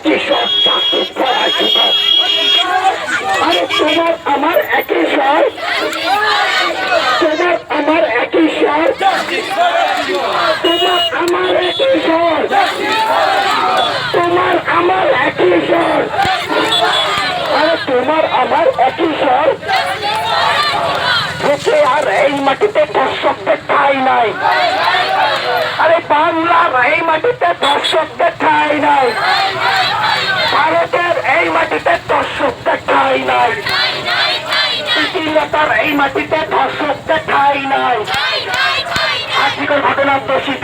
সব তোমার আমার একই সব তোমার আমার একই সব তোমার আর এই মাটিতে দর্শকদের ঠাই নাই। আরে বাংলার এই মাটিতে দর্শকদের পৃথিবীতার এই মাটিতে দর্শকদের ঠাই নাই। আজকের ঘটনার দোষীদের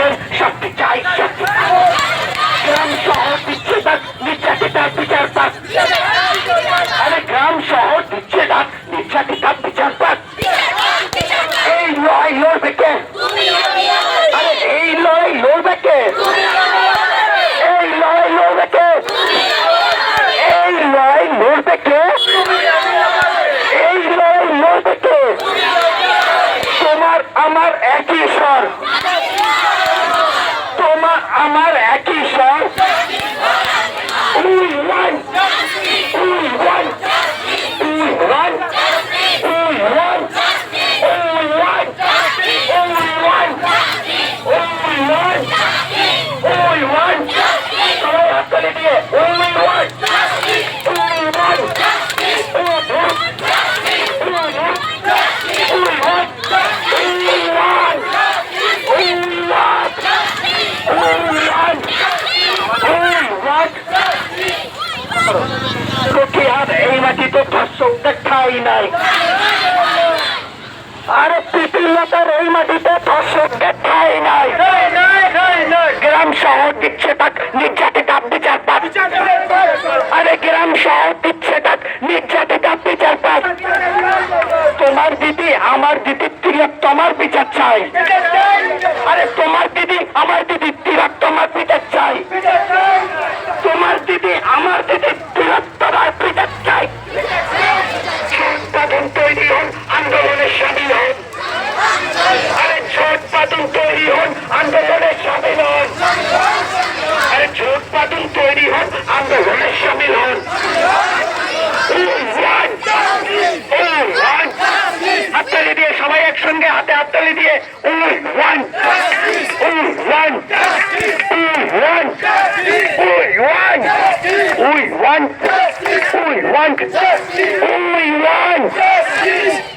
ঠাই নাই। আরে পিপিলতার এই মাটিতে ধর্ষকদের ঠাই নাই। গ্রাম শহর দিচ্ছে তাক, নির্যাতিত বিচার পাক আরে গ্রাম শহর দিচ্ছে তাক, নির্যাতিত বিচার পাক তোমার দিদি, আমার দিদির তিলক তোমার বিচার চাই। আরে পাতন তৈরি হন আন্দোলনের সামিল হন আরে ছোট পাতন তৈরি হন আন্দোলনের সামিল হন হাততালি দিয়ে সবাই একসঙ্গে হাতে হাততালি দিয়ে we want we want we want we want we want we want we want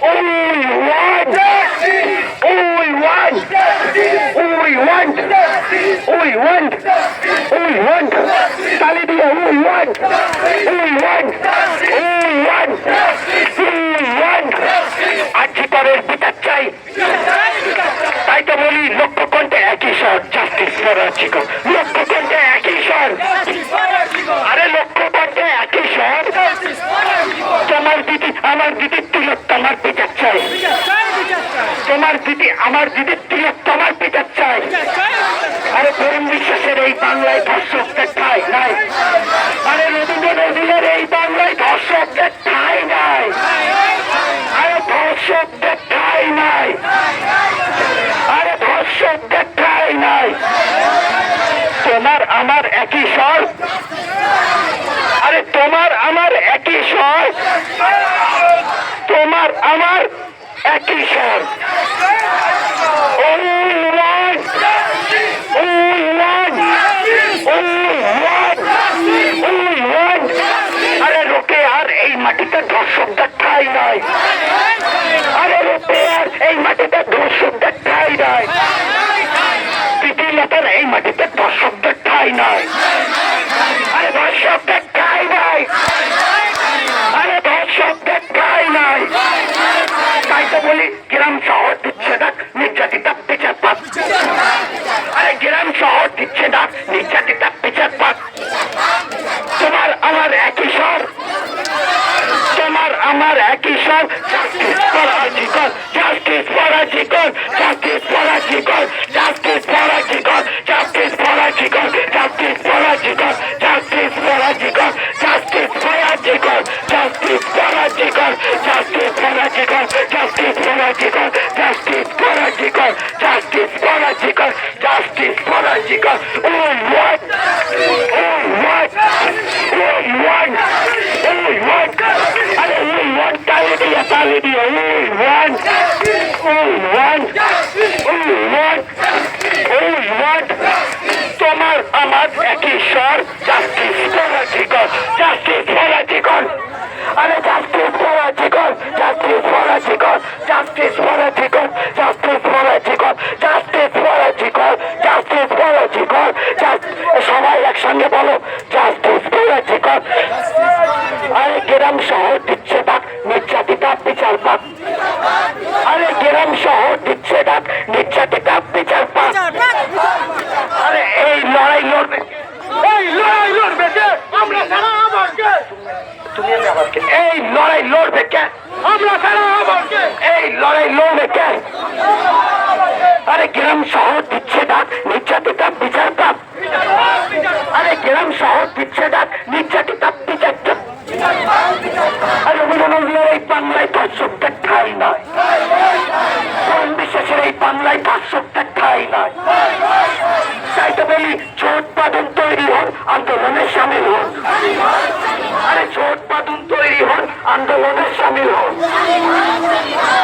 we want want we want we want তালি দিয়ে we want we want we want we want আজিকারের চাই তাই তো বলি, লক্ষ্য কণ্ঠে একই স্বর জাস্টিস লক্ষ্য কণ্ঠে একই স্বর। আরে লক্ষ্য কণ্ঠে একই স্বর। তোমার দিদি, আমার দিদির তিলক, তোমার বিচার তোমার দিদি আমার দিদির তিলক তোমার বিচার চাই। আরে প্রেম বিশ্বাসের এই বাংলায় ধর্ষকদের ঠাই নাই। আরে রবীন্দ্র নদীর এই বাংলায় ধর্ষকদের ঠাই নাই। আরে ধর্ষকদের ঠাই নাই। আরে ধর্ষকদের ঠাই নাই। তোমার আমার একই স্বর? আরে তোমার আমার একই স্বর? তোমার আমার Only one! আরে এই মাটিতে দর্শকদের ঠাই নাই। আরে লোকে আর এই মাটিতে দর্শকদের ঠাই নাই। পৃথিবীর এই মাটিতে দর্শকদের ঠাই নাই। আরে দর্শকদের শহর দিচ্ছে না, নির্যাতিতা বিচার পাক। আরে গ্রাম শহর দিচ্ছে না, নির্যাতিতা বিচার পাক। তোমার আমার একই স্বর। তোমার আমার একই স্বর। Justice for Ajikar justice for Ajikar তুমি আমি আবার কে এই লড়াই লড়বে কে? আমরা ছাড়া আবার কে এই লড়াই লড়বে কে? আরে গ্রাম শহর দিচ্ছে ডাক নির্যাতিতা বিচার পাপ। আরে গ্রাম শহর বলি তৈরি হন, আন্দোলনে সামিল হন। আরে বাঁধন তৈরি হন, আন্দোলনে সামিল হন।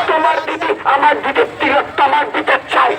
তোমার দিদি আমার দিদির তিলক তোমার দিতে চাই।